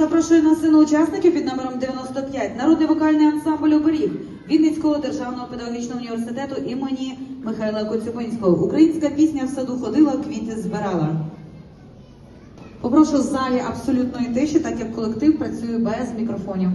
запрошую на сцену учасників під номером 95 народний вокальний ансамбль оберіг Вінницького державного педагогічного університету імені Михайла Коцюбинського. Українська пісня в саду ходила, квіти збирала. Попрошу в залі абсолютної тиші, так як колектив працює без мікрофонів.